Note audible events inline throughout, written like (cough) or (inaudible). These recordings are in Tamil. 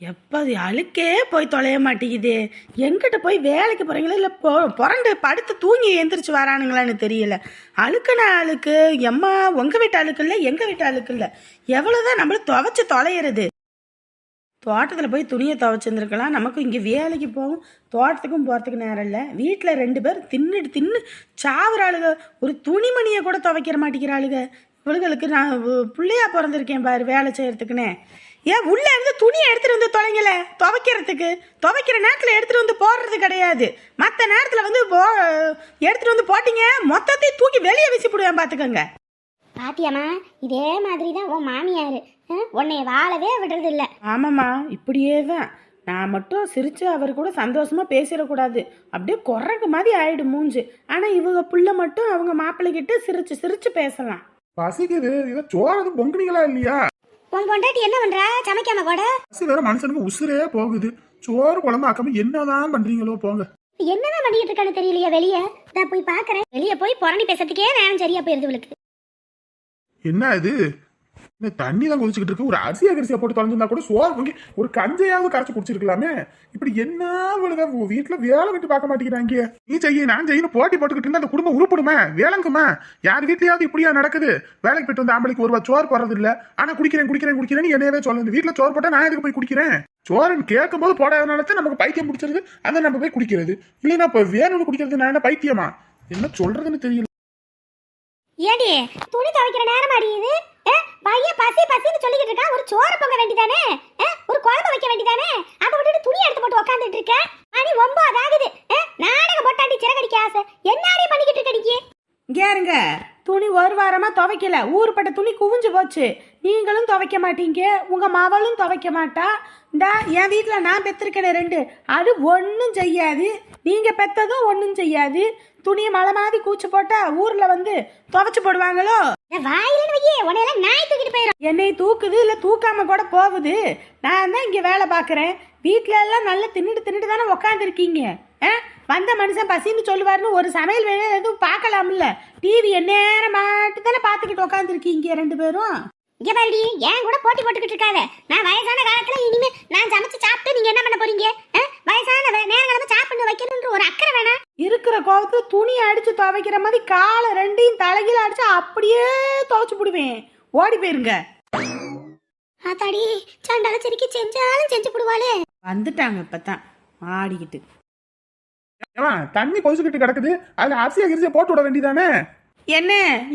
எப்போ அது அழுக்கே போய் தொலைய மாட்டேங்குது. எங்கிட்ட போய் வேலைக்கு போகிறீங்களா இல்லை பொ புரண்டு படுத்து தூங்கி எந்திரிச்சு வரானுங்களான்னு தெரியல. அழுக்குனா அழுக்கு எம்மா உங்கள் வீட்டு அழுக்கு இல்லை எங்கள் வீட்டு அழுக்கு இல்லை. எவ்வளோதான் நம்மள துவைச்சி தொலையிறது. தோட்டத்தில் போய் துணியை துவைச்சிருந்துருக்கலாம். நமக்கும் இங்கே வேலைக்கு போகும் தோட்டத்துக்கும் போகிறதுக்கு நேரம் இல்லை. வீட்டில் ரெண்டு பேர் தின்னுட்டு தின்னு சாவுறாளுக ஒரு துணிமணியை கூட துவைக்கிற மாட்டேங்கிறாளுங்க இவளுகளுக்கு நான் பிள்ளையா பிறந்திருக்கேன் பாரு வேலை செய்கிறதுக்குன்னே ஏன் உள்ள இருந்து துணியை எடுத்துட்டு வந்து தொலைங்கல? துவைக்கிறதுக்கு. துவைக்கிற நேரத்தில் எடுத்துட்டு வந்து போடுறது கிடையாது. மற்ற நேரத்தில் வந்து போ எடுத்துட்டு வந்து போட்டீங்க மொத்தத்தையும் தூக்கி வெளியே வீசி போடுவேன் பார்த்துக்கோங்க பாத்தியாம்மா இதே மாதிரி தான் உன் மாமியார். உன்னை வாழவே விடுறது இல்ல ஆமாம்மா இப்படியே தான் நான் மட்டும் சிரிச்சு அவர் கூட சந்தோஷமா பேசிடக்கூடாது. அப்படியே குரங்கு மாதிரி ஆயிடும் மூஞ்சு. ஆனா இவங்க புள்ள மட்டும் அவங்க மாப்பிள்ளை கிட்ட சிரிச்சு சிரிச்சு பேசலாம். பசிக்குது. இதை சோறது பொங்குனீங்களா இல்லையா? உன் பொண்டாட்டி என்ன பண்றா? சமைக்காம கூட வேற மனுஷனுக்கு உசுரே போகுது. சோறு குழம்பு ஆக்காம என்னதான் பண்றீங்களோ போங்க. என்னதான் பண்ணிட்டு இருக்கான்னு தெரியலையா வெளியே? நான் போய் பாக்குறேன். வெளியே போய் புரணி பேசுறதுக்கே நேரம் சரியா போயிருது இவளுக்கு என்ன இது? இந்த தண்ணி தான் கொதிச்சுக்கிட்டு இருக்கு. ஒரு அரிசியா கரிசியா போட்டு தொலைஞ்சிருந்தா கூட சோறு வாங்கி ஒரு கஞ்சையாவது கரைச்சு குடிச்சிருக்கலாமே. இப்படி என்ன விழுதா வீட்டுல வேலை விட்டு பார்க்க மாட்டேங்கிறாங்க நீ செய்ய நான் செய்யணும் போட்டி போட்டுக்கிட்டு இருந்தா அந்த குடும்பம் உருப்படுமே வேலைங்குமா யார் வீட்லயாவது இப்படியா நடக்குது? வேலைக்கு போயிட்டு வந்த ஆம்பளைக்கு ஒரு சோறு போறது இல்ல ஆனா குடிக்கிறேன் குடிக்கிறேன் குடிக்கிறேன்னு என்னையவே சொல்லுது. வீட்டுல சோறு போட்டா நான் எதுக்கு போய் குடிக்கிறேன்? சோறுன்னு கேட்கும் போது போடாதனால தான் நமக்கு பைத்தியம் பிடிச்சிருது. அதை நம்ம போய் குடிக்கிறது. இல்லைன்னா இப்ப வேணும்னு குடிக்கிறது நான் என்ன பைத்தியமா? என்ன சொல்றதுன்னு தெரியல. ஏடி துணி துவைக்கிற நேரம் அடியுது பையன் பசி பசின்னு சொல்லிக்கிட்டு இருக்கா ஒரு சோறு பொங்க வேண்டிதானே? ஒரு குழம்பு வைக்க வேண்டிதானே? அதை விட்டுட்டு துணி எடுத்து போட்டு உக்காந்துட்டு இருக்க. மணி ஒன்பது ஆகுது. நாடகம் போட்டாண்டி சிறகடிக்க ஆசை. என்னாடி பண்ணிக்கிட்டு இருக்க கேருங்க இருங்க. துணி ஒரு வாரமா துவைக்கல. ஊருப்பட்ட துணி குவிஞ்சு போச்சு. நீங்களும் துவைக்க மாட்டீங்க. உங்க மகளும் துவைக்க மாட்டா. இந்தா என் வீட்டில் நான் பெற்றிருக்கேன் ரெண்டு. அது ஒன்றும் செய்யாது. நீங்க பெத்ததும் ஒன்றும் செய்யாது. துணியை மழை மாதிரி கூச்சு போட்டா ஊர்ல வந்து துவைச்சு போடுவாங்களோ? வாயிலன்னு வையே உன்னையெல்லாம் நாய் தூக்கிட்டு போயிடும் என்னை தூக்குது இல்லை தூக்காம கூட போகுது? நான் தான் இங்கே வேலை பார்க்குறேன். வீட்டில எல்லாம் நல்லா தின்னுட்டு தின்னுட்டு தானே உக்காந்துருக்கீங்க? ஆ? வந்த மனுஷன் பசின்னு சொல்லுவாருன்னு ஒரு சமையல் வேணும் எதுவும் பார்க்கலாம்ல. டிவி எந்நேரம் மாட்டு தானே பார்த்துக்கிட்டு உக்காந்துருக்கீங்க ரெண்டு பேரும்? இங்க பாருடி ஏன் கூட போட்டி போட்டுக்கிட்டு இருக்காத? நான் வயசான காலத்துல இனிமே நான் சமைச்சு சாப்பிட்டு நீங்க என்ன பண்ண போறீங்க? வயசான கிளம்ப சாப்பிட்டு வைக்கணும்ன்ற ஒரு அக்கறை வேணாம் இருக்கிற கோவத்துல துணி அடிச்சு துவைக்கிற மாதிரி காலை ரெண்டையும் தலைகீழ அடிச்சு அப்படியே துவைச்சு போடுவேன். ஓடி போயிருங்க. ஆத்தாடி சண்டால செரிக்கி செஞ்சாலும் செஞ்சு போடுவாளே. வந்துட்டாங்க இப்பதான். ஆடிக்கிட்டு தண்ணி கொதிச்சுக்கிட்டு கிடக்குது. அதுல அரிசியா கிரிசியா போட்டு விட வேண்டியதானே என்ன?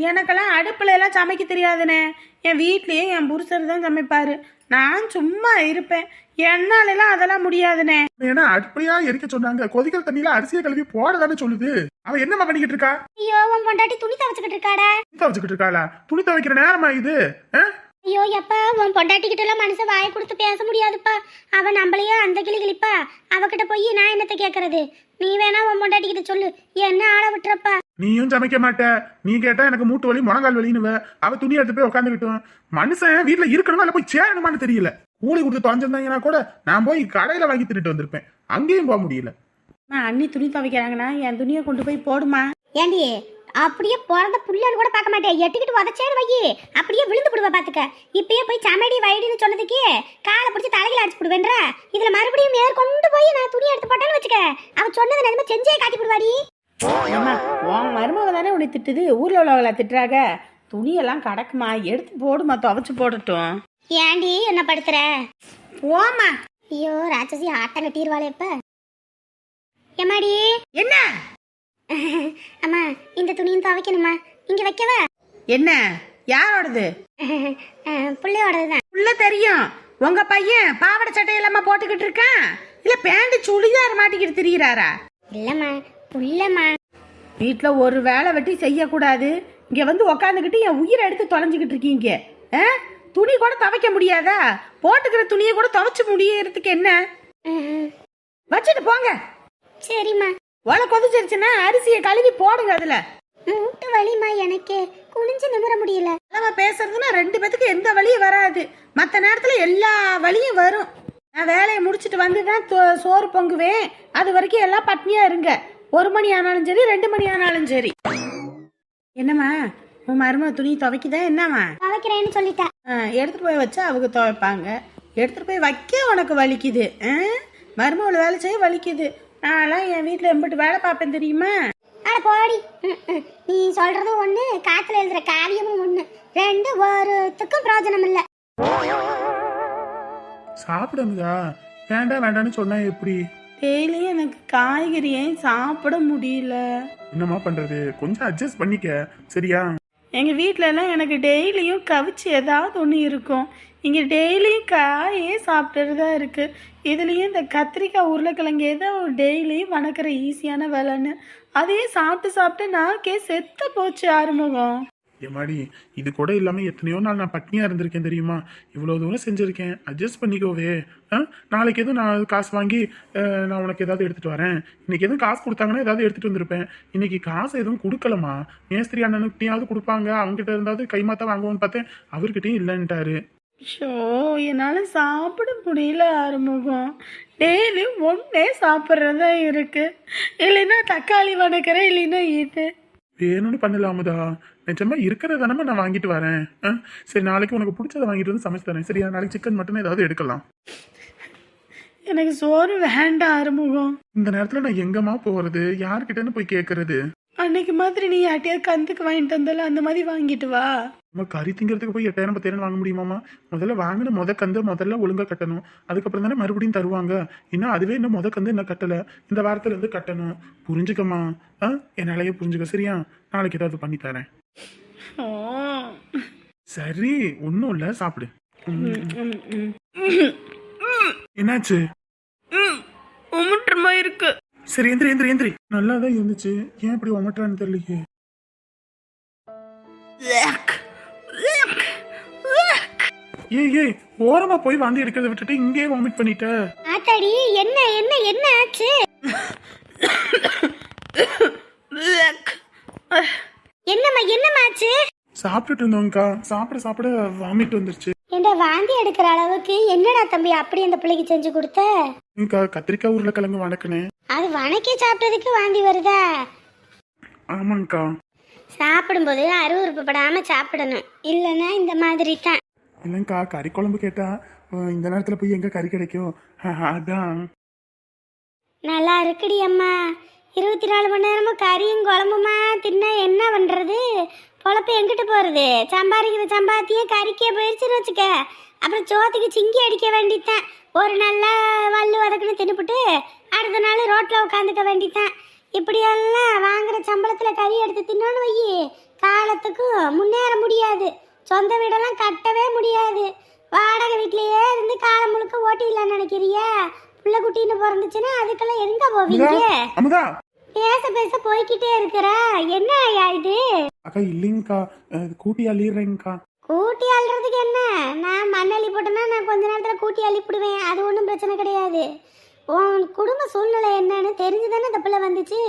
எனக்கெல்லாம் அடுப்புல எல்லாம் சமைக்க தெரியாதுண்ணே என் வீட்லயே என் புருஷர் தான் சமைப்பாரு. நான் சும்மா இருப்பேன். என்னாலலாம் அதெல்லாம் முடியாதுண்ணே ஏன்னா அடுப்படியா எரிக்க சொன்னாங்க. கொதிக்கிற தண்ணியில அரிசியை கழுவி போட தானே சொல்லுது. அவ என்னம்மா பண்ணிக்கிட்டு இருக்கா? ஐயோ உன் பொண்டாட்டி துணி துவைச்சுக்கிட்டு இருக்காடா. துணி துவைச்சுக்கிட்டு இருக்காளா? துணி துவைக்கிற நேரமா இது? ஆ? ஐயோ எப்பா உன் பொண்டாட்டி கிட்ட எல்லாம் மனசை வாயை கொடுத்து பேச முடியாதுப்பா. அவ நம்மளையே அந்த கிளி கிளிப்பா. அவகிட்ட போய் நான் என்னத்த கேக்குறது? நீ வேணா உன் பொண்டாட்டி கிட்ட சொல்லு. என்ன ஆள விட்டுறப்பா? நீயும் சமைக்க மாட்ட. நீ கேட்டா எனக்கு மூட்டு வலி முழங்கால் வலின்னு அவ துணி எடுத்து போய் உட்காந்துக்கிட்டோம் மனுஷன் வீட்டுல இருக்கணுமா இல்ல போய் சேரணுமான்னு தெரியல. கூலி கொடுத்து தொலைஞ்சிருந்தாங்கன்னா கூட நான் போய் கடையில வாங்கி தின்னுட்டு வந்திருப்பேன். அங்கேயும் போக முடியல. அம்மா, அண்ணி துணி துவைக்கிறாங்கன்னா என் துணியை கொண்டு போய் போடுமா? ஏண்டி அப்படியே பிறந்த புள்ளன்னு கூட பார்க்க மாட்டேன். எட்டுக்கிட்டு உதச்சேன்னு வையி. அப்படியே விழுந்து போடுவா பாத்துக்க. இப்பயே போய் சமடி வைடின்னு சொன்னதுக்கு காலை பிடிச்சி தலையில அடிச்சு போடுவேன்றா. இதுல மறுபடியும் மேற்கொண்டு போய் நான் துணி எடுத்து போட்டேன்னு வச்சுக்க. அவன் சொன்னதை நினைமை செஞ்சே காட்டி போடுவாடி. ஏம்மா உன் மருமக தானே உன்னை திட்டுது? ஊர்ல உள்ளவங்கள திட்டுறாங்க துணியெல்லாம் கிடக்குமா? எடுத்து போடுமா துவைச்சு போடட்டும். ஏண்டி என்ன படுத்துற? போம்மா. ஐயோ ராட்சசி ஆட்டம் கட்டிடுவாளே இப்ப. எம்மாடி என்ன? அம்மா இந்த துணியும் துவைக்கணுமா? இங்க வைக்கவா? என்ன? யாரோடது? புள்ளையோடது தான் உள்ள தெரியும். உங்க பையன் பாவாடை சட்டை இல்லாம போட்டுக்கிட்டு இருக்கான். இல்ல பேண்ட் சுடிதார் மாட்டிக்கிட்டு திரியிறாரா? இல்லம்மா புள்ளம்மா. வீட்ல ஒரு வேலை வெட்டி செய்யக்கூடாது. இங்க வந்து உக்காந்துக்கிட்டு என் உயிரை எடுத்து தொலைஞ்சுக்கிட்டு இருக்கீங்க. ஆ? துணி கூட துவைக்க முடியாதா? போட்டுக்கிற துணியை கூட துவைச்சு முடியறதுக்கு என்ன? வச்சுட்டு போங்க. சரிம்மா. ஒலை கொதிச்சிருச்சுன்னா அரிசியை கழுவி போடுங்க அதுல. மூட்டு வலிமா எனக்கு. குனிஞ்சு நிமிர முடியல. நம்ம பேசுறதுன்னா ரெண்டு பேத்துக்கு எந்த வழியும் வராது. மற்ற நேரத்துல எல்லா வழியும் வரும். நான் வேலையை முடிச்சிட்டு வந்து தான் சோறு பொங்குவேன். அது வரைக்கும் எல்லாம் பட்னியா இருங்க. ஒரு மணி ஆனாலும் சரி ரெண்டு மணி ஆனாலும் சரி. என்னம்மா உன் மருமக துணி துவைக்குதா என்னம்மா? துவைக்கிறேன்னு சொல்லிட்டா. ஆ, எடுத்துட்டு போய் வச்சா அவங்க துவைப்பாங்க. எடுத்துகிட்டு போய் வைக்க உனக்கு வலிக்குது. ஆ மருமகள் வேலை செய்ய வலிக்குது. நான்லாம் என் வீட்டில் எம்பிட்டு வேலை பார்ப்பேன் தெரியுமா? அட போடி. நீ சொல்றதும் ஒண்ணு காத்துல எழுதுற காரியமும் ஒண்ணு. ரெண்டு ஒருத்துக்கும் பிரயோஜனம் இல்ல. சாப்பிடு அமுதா வேண்டாம் வேண்டாம்னு சொன்னா எப்படி? டெய்லியும் எனக்கு காய்கறி ஏன் சாப்பிட முடியல? என்னம்மா பண்றது? கொஞ்சம் அட்ஜஸ்ட் பண்ணிக்க. சரியா? எங்கள் வீட்டிலலாம் எனக்கு டெய்லியும் கவிச்சு ஏதாவது ஒன்று இருக்கும். இங்கே டெய்லியும் காயே சாப்பிட்டுட்டு தான் இருக்குது இதுலேயும் இந்த கத்திரிக்காய் உருளைக்கிழங்கு ஏதோ டெய்லியும் வணக்கிற ஈஸியான வேலைன்னு. அதையே சாப்பிட்டு சாப்பிட்டு நாக்கே செத்து போச்சு ஆறுமுகம். ஏமாடி இது கூட இல்லாம எத்தனையோ நாள் நான் பட்னியா இருந்திருக்கேன் தெரியுமா? இவ்வளவு தூரம் செஞ்சிருக்கேன். அட்ஜஸ்ட் பண்ணிக்கோவே. ஆ? நாளைக்கு எதுவும் நான் காசு வாங்கி நான் உனக்கு ஏதாவது எடுத்துட்டு வரேன். இன்னைக்கு எதுவும் காசு கொடுத்தாங்கன்னா ஏதாவது எடுத்துட்டு வந்திருப்பேன். இன்னைக்கு காசு எதுவும் கொடுக்கலமா? மேஸ்திரி அண்ணனுக்கிட்டையாவது கொடுப்பாங்க. அவங்ககிட்ட இருந்தாவது கைமாத்தா வாங்குவோன்னு பார்த்தேன். அவர்கிட்டயும் இல்லைன்ட்டாரு. ஷோ என்னால் சாப்பிட முடியல ஆறுமுகம். டெய்லி ஒன்றே சாப்பிட்றதா இருக்குது இல்லைன்னா தக்காளி வணக்கிறேன் இல்லைன்னா இது. வேணும்னு பண்ணலாமதா. நிஜமா இருக்கிறதானமா நான் வாங்கிட்டு வரேன். ஆ? சரி நாளைக்கு உனக்கு பிடிச்சதை வாங்கிட்டு வந்து சமைச்சு தரேன். சரியா? நாளைக்கு சிக்கன் மட்டன் ஏதாவது எடுக்கலாம். எனக்கு சோறு வேண்டாம் ஆறுமுகம். இந்த நேரத்துல நான் எங்கம்மா போறது? யார்கிட்டன்னு போய் கேட்கறது அன்னைக்கு மாதிரி நீ யார்ட்டையாவது கந்துக்கு வாங்கிட்டு வந்தால அந்த மாதிரி வாங்கிட்டு வா. நம்ம கறி திங்கிறதுக்கு போய் எட்டாயிரம் பத்தாயிரம் வாங்க முடியுமாமா முதல்ல வாங்கின முத கந்து முதல்ல ஒழுங்கா கட்டணும். அதுக்கப்புறம் தானே மறுபடியும் தருவாங்க. இன்னும் அதுவே இன்னும் முத கந்து இன்னும் கட்டல. இந்த வாரத்துல இருந்து கட்டணும். புரிஞ்சுக்கம்மா. ஆ? என்னாலயே புரிஞ்சுக்க சரியா? நாளைக்கு ஏதாவது பண்ணி தரேன். சரி ஒன்றும் இல்லை சாப்பிடு. என்னாச்சு? ம், உமுட்டுமா இருக்கு. சரி எந்திரி எந்திரி எந்திரி. நல்லா தான் இருந்துச்சு. ஏன் இப்படி ஒமட்டுறான்னு தெரியலையே. ஏய் ஏய் ஓரமா போய் வாந்தி எடுக்கிறத விட்டுட்டு இங்கேயே வாமிட் பண்ணிட்ட. ஆத்தாடி என்ன என்ன என்ன ஆச்சு (coughs) என்னம்மா என்னம்மா ஆச்சு சாப்பிட்டுட்டு இருந்தோம்க்கா சாப்பிட சாப்பிட வாமிட் வந்துருச்சு. ஏண்டா வாந்தி எடுக்கிற அளவுக்கு என்னடா தம்பி அப்படி அந்த பிள்ளைக்கு செஞ்சு கொடுத்த? இங்கா கத்திரிக்காய் உருளைக்கிழங்கு வணக்கினேன் அது வணக்கி சாப்பிட்டதுக்கு வாந்தி வருதா? ஆமாங்க்கா சாப்பிடும்போது அருவறுப்புப்படாம சாப்பிடணும். இல்லைன்னா இந்த மாதிரி தான் இல்லைங்க்கா கறி குழம்பு கேட்டா அஹ், இந்த நேரத்துல போய் எங்க கறி கிடைக்கும்? அஹ், அதான். நல்லா இருக்குடி அம்மா. இருபத்தி நாலு மணி நேரமும் கறியும் குழம்புமா தின்னா என்ன பண்ணுறது பொழப்பு எங்கிட்டு போகிறது சம்பாதிக்கிற சம்பாத்தியே கறிக்கே போயிடுச்சுன்னு வச்சுக்க. அப்புறம் சோத்துக்கு சிங்கி அடிக்க வேண்டித்தான். ஒரு நல்லா வல்லு வதக்குன்னு தின்னுபிட்டு அடுத்த நாள் ரோட்டில் உட்காந்துக்க வேண்டித்தான். இப்படியெல்லாம் வாங்குற சம்பளத்தில் கறி எடுத்து தின்னோன்னு வையி. காலத்துக்கும் முன்னேற முடியாது. சொந்த வீடெல்லாம் கட்டவே முடியாது. வாடகை வீட்லேயே இருந்து காலம் முழுக்க ஓட்டிடலாம்னு நினைக்கிறியா? புள்ள குட்டின்னு பிறந்துச்சுன்னா அதுக்கெல்லாம் எங்க போவீங்க? அமுதா பேச பேச போய்க்கிட்டே இருக்கிற. என்ன ஐயா இது? அக்கா இல்லைங்கக்கா. கூட்டி அள்ளிடுறேங்க்கா கூட்டி அள்ளுறதுக்கு என்ன? நான் மண்ணள்ளி போட்டேன்னா நான் கொஞ்ச நேரத்தில் கூட்டி அள்ளிப்பிடுவேன். அது ஒன்றும் பிரச்சனை கிடையாது. உன் குடும்ப சூழ்நிலை என்னன்னு தெரிஞ்சு தானே இந்த பிள்ளை வந்துச்சு.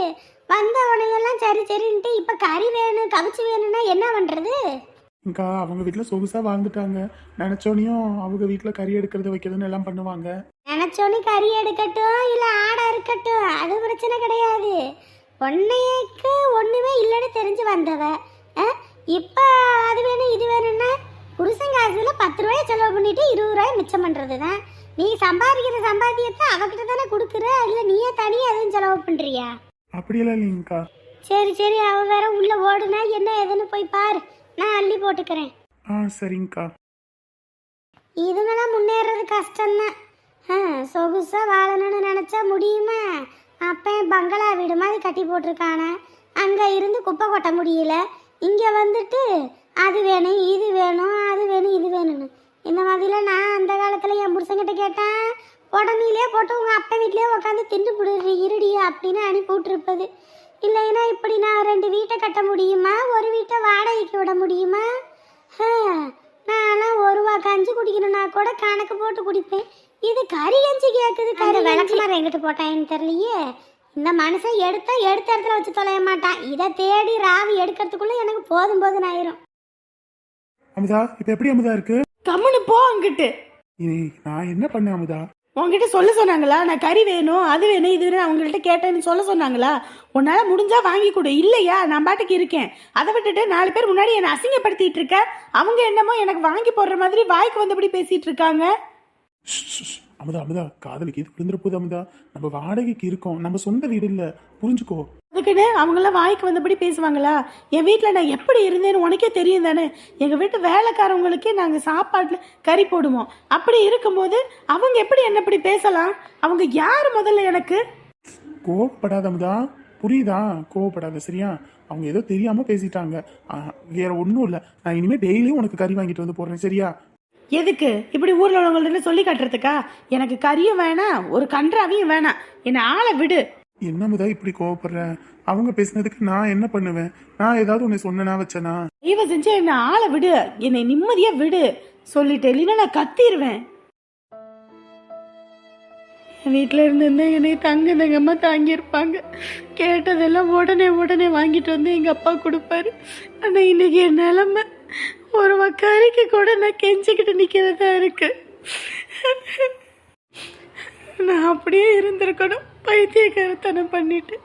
வந்த உடனேயெல்லாம் சரி சரின்ட்டு இப்போ கறி வேணும் கவிச்சு வேணும்னா என்ன பண்ணுறது அக்கா அவங்க வீட்டில் சொகுசா வாழ்ந்துட்டாங்க. நினச்சோனையும் அவங்க வீட்டில் கறி எடுக்கிறது வைக்கிறதுன்னு எல்லாம் பண்ணுவாங்க. நினச்சோன்னே கறி எடுக்கட்டும் இல்லை ஆடை இருக்கட்டும் அது பிரச்சனை கிடையாது. பொண்ணைக்கு ஒன்றுமே இல்லைன்னு தெரிஞ்சு வந்தவ இப்போ அது வேணும் இது வேணும்னா புருஷன் காசுல பத்து ரூபாய செலவு பண்ணிட்டு இருபது ரூபாய் மிச்சம் பண்ணுறது தான் நீ சம்பாதிக்கிற சம்பாத்தியத்தை அவகிட்ட தானே கொடுக்குற இல்லை நீயே தனியாக எதுவும் செலவு பண்ணுறியா அப்படியெல்லாம் இல்லைங்கக்கா. சரி சரி அவ வேற உள்ள ஓடுனா என்ன ஏதுன்னு போய் பாரு. நான் அள்ளி போட்டுக்கிறேன். ஆ சரிங்கக்கா. இதுங்கெல்லாம் முன்னேறது கஷ்டம்தான். ஆ, சொகுசா வாழணும்னு நினச்சா முடியுமா? அப்போ பங்களா வீடு மாதிரி கட்டி போட்டிருக்கானே. அங்கே இருந்து குப்பை கொட்ட முடியல. இங்கே வந்துட்டு அது வேணும் இது வேணும் அது வேணும் இது வேணும்னு. இந்த மாதிரிலாம் நான் அந்த காலத்தில் என் புருஷங்கிட்ட கேட்டேன். உடனேலே போட்டு உங்கள் அப்பா வீட்லேயே உட்காந்து திண்டு போடுறி இருடி அப்படின்னு அனுப்பி விட்டுருப்பது. இல்லைன்னா இப்படி நான் ரெண்டு வீட்டை கட்ட முடியுமா? ஒரு வீட்டை வாடகைக்கு விட முடியுமா? நான்லாம் ஒரு ரூபா கஞ்சி குடிக்கணும்னா கூட கணக்கு போட்டு குடிப்பேன். இது கறி கஞ்சி கேட்குது கறி விளக்குமாறு எங்கிட்டு போட்டான்னு தெரியலையே? இந்த மனுஷன் எடுத்தா எடுத்த இடத்துல வச்சு தொலைய மாட்டான். இதை தேடி ராவி எடுக்கிறதுக்குள்ள எனக்கு போதும் போதும் ஆயிரும். அமுதா இப்போ எப்படி அமுதா இருக்கு? கம்முன்னு போ அங்கிட்டு. நான் என்ன பண்ணேன் அமுதா? உங்ககிட்ட சொல்ல சொன்னாங்களா? நான் கறி வேணும் அது வேணும் இது வேணும் அவங்கள்ட்ட கேட்டேன்னு சொல்ல சொன்னாங்களா? உன்னால முடிஞ்சா வாங்கி கொடு. இல்லையா? நான் பாட்டுக்கு இருக்கேன். அதை விட்டுட்டு நாலு பேர் முன்னாடி என்னை அசிங்கப்படுத்திட்டு இருக்க. அவங்க என்னமோ எனக்கு வாங்கி போடுற மாதிரி வாய்க்கு வந்தபடி பேசிட்டு இருக்காங்க. அமுதா அமுதா காதலுக்கு இது விழுந்துற போது அமுதா நம்ம வாடகைக்கு இருக்கோம். நம்ம சொந்த வீடு இல்ல. புரிஞ்சுக்கோ. அதுக்குன்னு அவங்களாம் வாய்க்கு வந்தபடி பேசுவாங்களா? என் வீட்டில் நான் எப்படி இருந்தேன்னு உனக்கே தெரியும் தானே? எங்கள் வீட்டு வேலைக்காரவங்களுக்கே நாங்கள் சாப்பாட்டில் கறி போடுவோம். அப்படி இருக்கும்போது அவங்க எப்படி என்ன இப்படி பேசலாம்? அவங்க யார் முதல்ல எனக்கு? கோவப்படாத அமுதா. புரியுதா? கோவப்படாத சரியா? அவங்க ஏதோ தெரியாம பேசிட்டாங்க. வேற ஒன்றும் இல்லை. நான் இனிமே டெய்லியும் உனக்கு கறி வாங்கிட்டு வந்து போடுறேன் சரியா? எதுக்கு? இப்படி ஊரில் உள்ளவங்கள்ட்ட சொல்லி காட்டுறதுக்கா? எனக்கு கறியும் வேணாம் ஒரு கன்றாவையும் வேணாம். என்னை ஆளை விடு. என்ன முதா இப்படி கோவப்படுற? அவங்க பேசினதுக்கு நான் என்ன பண்ணுவேன்? நான் ஏதாவது உன்னை சொன்னனா வச்சனா? தயவு செஞ்சு என்னை ஆளை விடு. என்னை நிம்மதியாக விடு. சொல்லிட்டு இல்லைன்னா நான் கத்திடுவேன் வீட்டில் இருந்திருந்தா என்னை தங்க தங்கமாக தாங்கியிருப்பாங்க. கேட்டதெல்லாம் உடனே உடனே வாங்கிட்டு வந்து எங்கள் அப்பா கொடுப்பாரு. ஆனால் இன்னைக்கு என் நிலமை ஒரு கறிக்கு கூட நான் கெஞ்சிக்கிட்டு நிற்கிறதா இருக்குது நான் அப்படியே இருந்திருக்கணும். பைத்தியக்காரத்தனம் பண்ணிட்டு.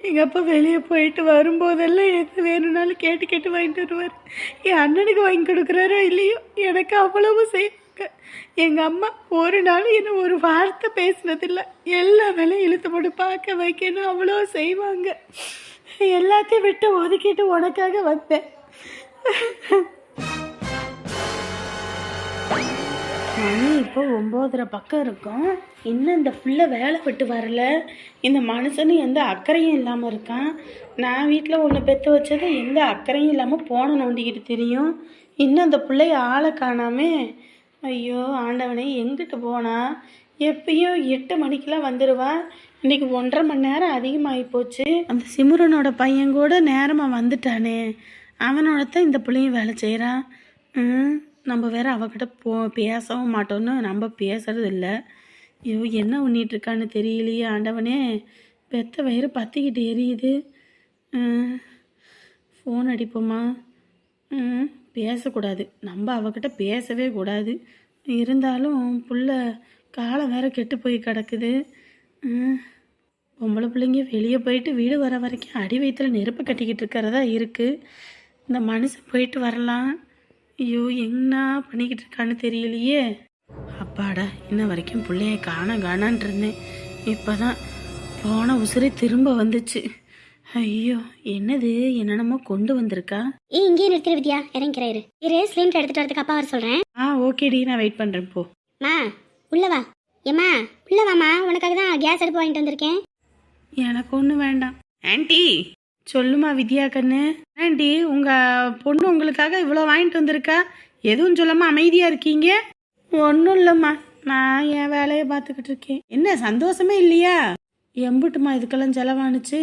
எங்கள் அப்பா வெளியே போயிட்டு வரும்போதெல்லாம் எது வேணும்னாலும் கேட்டு கேட்டு வாங்கிட்டு வருவார். என் அண்ணனுக்கு வாங்கி கொடுக்குறாரோ இல்லையோ எனக்கு அவ்வளவு செய்வாங்க. எங்கள் அம்மா ஒரு நாள் என்ன ஒரு வார்த்தை பேசினதில்லை. எல்லா வேலையும் இழுத்து போட்டு பார்க்க வைக்கணும். அவ்வளோ செய்வாங்க. எல்லாத்தையும் விட்டு ஒதுக்கிட்டு உனக்காக வந்தேன். மணி இப்போ ஒம்போதரை பக்கம் இருக்கும். இன்னும் இந்த ஃபுல்லாக வேலை விட்டு வரல? இந்த மனுஷனு எந்த அக்கறையும் இல்லாமல் இருக்கான். நான் வீட்டில் ஒன்று பெற்று வச்சது எந்த அக்கறையும் இல்லாமல் போன நோண்டிக்கிட்டு தெரியும். இன்னும் அந்த பிள்ளைய ஆளை காணாமே. ஐயோ ஆண்டவனே எங்கிட்டு போனா? எப்பயும் எட்டு மணிக்கெலாம் வந்துடுவான் இன்னைக்கு ஒன்றரை மணி நேரம் அதிகமாகி போச்சு. அந்த சிமுரனோட பையன் கூட நேரமாக வந்துட்டானே. அவனோட தான் இந்த பிள்ளையும் வேலை செய்கிறான் ம். நம்ம வேற அவகிட்ட போ பேசவும் மாட்டோம்னு நம்ம பேசுறது இல்லை ஐயோ என்ன பண்ணிட்டு இருக்கான்னு தெரியலையே ஆண்டவனே. பெத்த வயிறு பற்றிக்கிட்டு எரியுது. ஃபோன் அடிப்போமா? பேசக்கூடாது. நம்ம அவகிட்ட பேசவே கூடாது. இருந்தாலும் புள்ள காலம் வேற கெட்டு போய் கிடக்குது. பொம்பளை பிள்ளைங்க வெளியே போயிட்டு வீடு வர வரைக்கும் அடி வயிற்றுல நெருப்பு கட்டிக்கிட்டு இருக்கிறதா இருக்குது இந்த மனுஷன் போயிட்டு வரலாம். ஐயோ என்ன பண்ணிக்கிட்டு இருக்கான்னு தெரியலையே. அப்பாடா இன்ன வரைக்கும் பிள்ளைய காண காணான் இருந்தேன். இப்போ தான் போன உசுரே திரும்ப வந்துச்சு. ஐயோ என்னது? என்னென்னமோ கொண்டு வந்திருக்கா? ஏய் இங்கேயே நிறுத்திரு வித்யா. இறங்கிறாரு இரு. சிலிண்டர் எடுத்துட்டு வரதுக்கு அப்பா வர சொல்றேன். ஆ ஓகேடி நான் வெயிட் பண்ணுறேன் போ. மா உள்ள வா. ஏம்மா உள்ள வாம்மா. உனக்காக தான் கேஸ் அடுப்பு வாங்கிட்டு வந்திருக்கேன். எனக்கு ஒன்றும் வேண்டாம். ஆன்ட்டி சொல்லுமா வித்யா கண்ணு. ஆண்டி உங்கள் பொண்ணு உங்களுக்காக இவ்வளோ வாங்கிட்டு வந்திருக்கா? எதுவும் சொல்லாமல் அமைதியாக இருக்கீங்க? ஒன்றும் இல்லைம்மா. நான் என் வேலையை பார்த்துக்கிட்டு இருக்கேன். என்ன சந்தோஷமே இல்லையா? எம்புட்டுமா இதுக்கெல்லாம் செலவானுச்சு?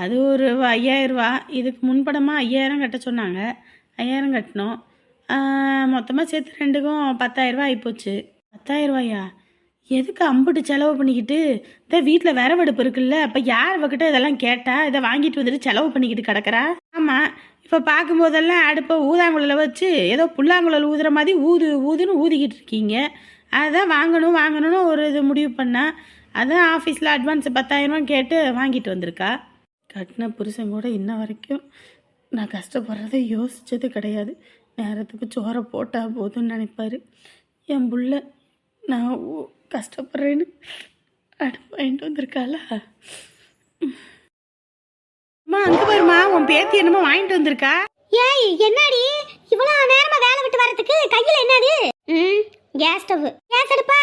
அது ஒரு ஐயாயிரம் ரூபா. இதுக்கு முன்படமாக ஐயாயிரம் கட்ட சொன்னாங்க. ஐயாயிரம் கட்டினோம். மொத்தமாக சேர்த்து ரெண்டுக்கும் பத்தாயிரம் ஆகிப்போச்சு பத்தாயிரம் ரூபாயா? எதுக்கு அம்புட்டு செலவு பண்ணிக்கிட்டு? இந்த வீட்டில் விறவடுப்பு இருக்குல்ல அப்போ யார் அவகிட்ட இதெல்லாம் கேட்டா இதை வாங்கிட்டு வந்துட்டு செலவு பண்ணிக்கிட்டு கிடக்குறா? ஆமாம் இப்போ பார்க்கும்போதெல்லாம் அடுப்பை ஊதாங்குழல வச்சு ஏதோ புல்லாங்குழல் ஊதுற மாதிரி ஊது ஊதுன்னு ஊதிக்கிட்டு இருக்கீங்க. அதான் வாங்கணும் வாங்கணும்னு ஒரு இது முடிவு பண்ணா அதான் ஆஃபீஸில் அட்வான்ஸ் பத்தாயிரம் கேட்டு வாங்கிட்டு வந்திருக்கா. கட்டின புருஷன் கூட இன்ன வரைக்கும் நான் கஷ்டப்படுறதை யோசித்தது கிடையாது. நேரத்துக்கு சோறை போட்டால் போதும்னு நினைப்பாரு. என் புள்ள நான் கஷ்டப்படுறேன்னு அடுப்பு வாங்கிட்டு வந்திருக்காளா? அம்மா அங்கே பாருமா உன் பேத்தி என்னமோ வாங்கிட்டு வந்திருக்கா. ஏய் என்னடி? இவ்வளவு நேரமா வேலை விட்டு வரதுக்கு கையில என்னது? ம். கேஸ் ஸ்டவ் கேஸ் அடுப்பா?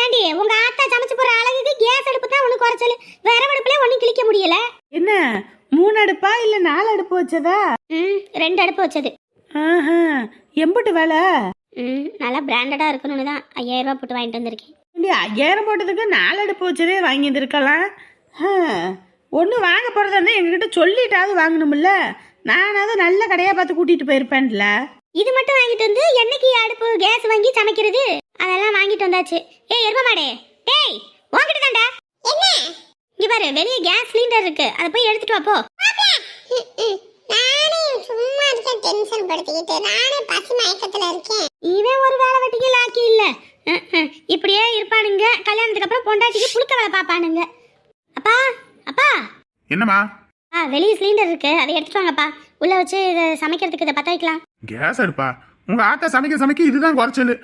ஏண்டி உங்க ஆத்தா சமைச்சு போற அழகுக்கு கேஸ் அடுப்பு தான் ஒண்ணு குறைச்சல் விறகு அடுப்புல ஒண்ணும் கிழிக்க முடியல. என்ன மூணு அடுப்பா இல்லை நாலு அடுப்பு வச்சதா? ம் ரெண்டு அடுப்பு வச்சது. ஆஹா எம்புட்டு வேலை? ம் நல்லா பிராண்டடா இருக்கணும்னு தான் ஐயாயிரம் ரூபாய் போட்டு வாங்கிட்டு வந்திருக்கேன். இல்லையா? ஐயாயிரம் போட்டதுக்கு நாலு அடுப்பு வச்சதே வாங்கி வந்திருக்கலாம் ஒன்று வாங்க போகிறதா இருந்தால் எங்ககிட்ட சொல்லிட்டாவது வாங்கணும்ல. நானாவது நல்ல கடையாக பார்த்து கூட்டிகிட்டு போயிருப்பேன்ல. இது மட்டும் வாங்கிட்டு வந்து என்னைக்கு அடுப்பு கேஸ் வாங்கி சமைக்கிறது? அதெல்லாம் வாங்கிட்டு வந்தாச்சு. ஏய் எரும மாடே. டேய் உன்கிட்ட தான்டா. என்ன? இங்க பாரு வெளிய கேஸ் சிலிண்டர் இருக்கு. அதை போய் எடுத்துட்டு வா போ. நானே சும்மா இருக்க டென்ஷன் படுத்திக்கிட்டு. நானே பசி மயக்கத்துல இருக்கேன். இவன் ஒரு வேலை வெட்டிக்கு லாக்கி இல்ல. இப்படியே இருப்பானுங்க. கல்யாணத்துக்கு அப்புறம் பொண்டாட்டிக்கு புழுக்க வேலை பாப்பானுங்க. அப்பா அப்பா. என்னம்மா? ஆ வெளியே சிலிண்டர் இருக்கு. அதை எடுத்துட்டு வாங்கப்பா. உள்ள வச்சு இதை சமைக்கிறதுக்கு இதை பத்த வைக்கலாம். கேஸ் அடுப்பா. உங்க ஆத்தா சமைக்க சமைக்க இதுதான் குறைச்சல்.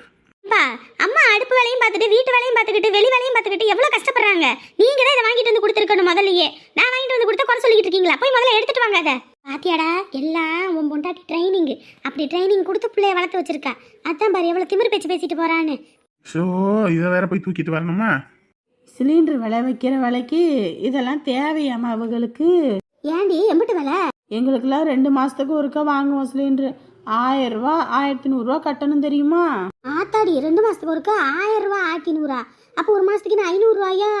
பா அம்மா அடுப்பு வேலையும் பார்த்துட்டு வீட்டு வேலையும் பார்த்துக்கிட்டு வெளி வேலையும் பார்த்துக்கிட்டு எவ்வளவு கஷ்டப்படுறாங்க? நீங்க தான் இதை வாங்கிட்டு வந்து கொடுத்துருக்கணும் முதல்லயே. நான் வாங்கிட்டு வந்து கொடுத்தா குறை சொல்லிட்டு இருக்கீங்களா? போய் முதல்ல எடுத்துட்டு வாங்க அதை. பாத்தியாடா எல்லாம் உன் பொண்டாட்டி ட்ரைனிங் அப்படி ட்ரைனிங் கொடுத்து பிள்ளைய வளர்த்து வச்சிருக்கா. அதான் பாரு எவ்வளவு திமிரு பேச்சு பேசிட்டு போறான்னு. ஷோ இதை வேற போய் தூக்கிட்டு வரணுமா? சிலிண்டர் விலை வைக்கிற விலைக்கு இதெல்லாம் தேவையாம்மா அவங்களுக்கு? ஏண்டி எம்பிட்டு வேலை? எங்களுக்கெல்லாம் ரெண்டு மாதத்துக்கு ஒருக்கா வாங்குவோம் சிலிண்டர். ஆயிரம் ரூபா ஆயிரத்தி நூறுரூவா கட்டணும் தெரியுமா? ஆத்தாடி ரெண்டு மாசத்துக்கு ஒருக்கா ஆயிரம் ரூபாய் ஆயிரத்தி நூறா? அப்போ ஒரு மாசத்துக்கு நான் ஐநூறு ரூபாயா?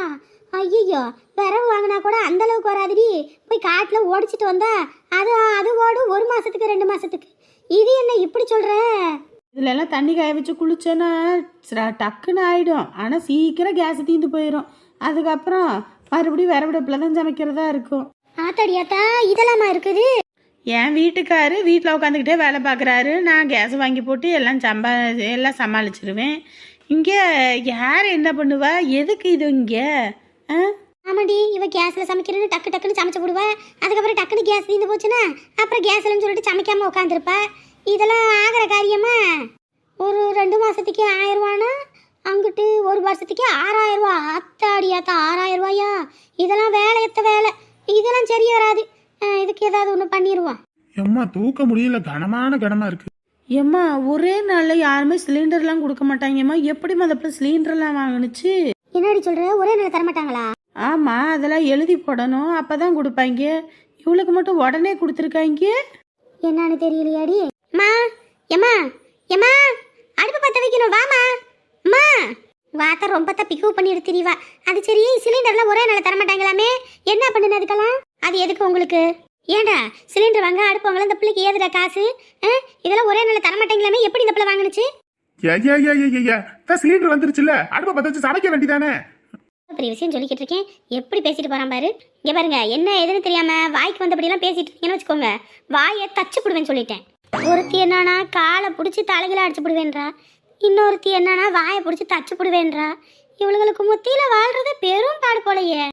ஐயோ விரவு வாங்கினா கூட அந்த அளவுக்கு வராதுடி. போய் காட்டுல ஓடிச்சிட்டு வந்தா அது அது ஓடும் ஒரு மாசத்துக்கு ரெண்டு மாசத்துக்கு. இது என்ன இப்படி சொல்ற? இதுல எல்லாம் தண்ணி காய வச்சு குளிச்சோன்னா டக்குன்னு ஆயிடும். ஆனால் சீக்கிரம் கேஸ் தீந்து போயிடும் அதுக்கப்புறம் மறுபடியும் விரவிடப்பில் தான் சமைக்கிறதா இருக்கும். ஆத்தாடி ஆத்தா இதெல்லாமா இருக்குது? என் வீட்டுக்காரு வீட்டில் உட்காந்துக்கிட்டே வேலை பார்க்குறாரு நான் கேஸ் வாங்கி போட்டு எல்லாம் சம்பா எல்லாம் சமாளிச்சிருவேன். இங்கே யார் என்ன பண்ணுவா? எதுக்கு இது இங்கே? ஆ? ஆமாடி இவ கேஸ்ல சமைக்கிறேன்னு டக்கு டக்குன்னு சமைச்சு போடுவா. அதுக்கப்புறம் டக்குன்னு கேஸ் தீந்து போச்சுன்னா அப்புறம் கேஸ் இல்லைன்னு சொல்லிட்டு சமைக்காம உட்காந்துருப்பா இதெல்லாம் ஆகிற காரியமா? ஒரு ரெண்டு மாசத்துக்கு ஆயிரம் ரூபானா? அங்கிட்டு ஒரு வருஷத்துக்கு ஆறாயிரம் ரூபா. அத்தாடி ஆத்தா ஆறாயிரம் ரூபாயா? இதெல்லாம் வேலை எத்த வேலை? இதெல்லாம் சரி வராது. இதுக்கு ஏதாவது ஒன்று பண்ணிடுவோம் எம்மா தூக்க முடியல. கனமான கனமா இருக்கு. ஏம்மா ஒரே நாளில் யாருமே சிலிண்டர்லாம் கொடுக்க மாட்டாங்கம்மா எப்படி மதப்பில் சிலிண்டர்லாம் வாங்குனுச்சு? என்னடி சொல்ற? ஒரே நேரம் தரமாட்டாங்களா ஆமாம் அதெல்லாம் எழுதி போடணும். அப்போ தான் கொடுப்பாங்க இவளுக்கு மட்டும் உடனே கொடுத்துருக்காங்க என்னன்னு தெரியலையாடி? அம்மா எம்மா எம்மா அடுப்பு பத்த வைக்கணும் வாமா அம்மா. வாத்த ரொம்ப தான் பிக்கப் பண்ணி எடுத்துறீவா அது சரி சிலிண்டர்லாம் ஒரே நாள் தரமாட்டாங்களாமே? என்ன பண்ணுன அதுக்கெல்லாம்? அது எதுக்கு உங்களுக்கு? ஏண்டா சிலிண்டர் வாங்க அடுப்பு வாங்கலாம் இந்த பிள்ளைக்கு ஏதுடா காசு? இதெல்லாம் ஒரே நாள் தரமாட்டாங்களாமே? எப்படி இந்த பிள்ளை வாங்குனுச்சு? சிலிண்டர் வந்துருச்சுல்ல. அடுப்பை பத்த வச்சு சமைக்க வேண்டியதானே? பெரிய விஷயம் சொல்லிக்கிட்டு இருக்கேன். எப்படி பேசிட்டு போறான் பாரு. இங்க பாருங்க என்ன ஏதுன்னு தெரியாம வாய்க்கு வந்தபடியெல்லாம் பேசிட்டு இருக்கீங்கன்னு வச்சுக்கோங்க. வாயை தச்சு போடுவேன்னு சொல்லிட்டேன். ஒருத்தி என்னன்னா காலை பிடிச்சி தலைகளை அடிச்சு போடுவேன்றா. இன்னொருத்தி என்னன்னா வாயை பிடிச்சி தச்சு போடுவேன்றா. இவளுகளுக்கு முத்தியில வாழ்றது பெரும் பாடு போலையே.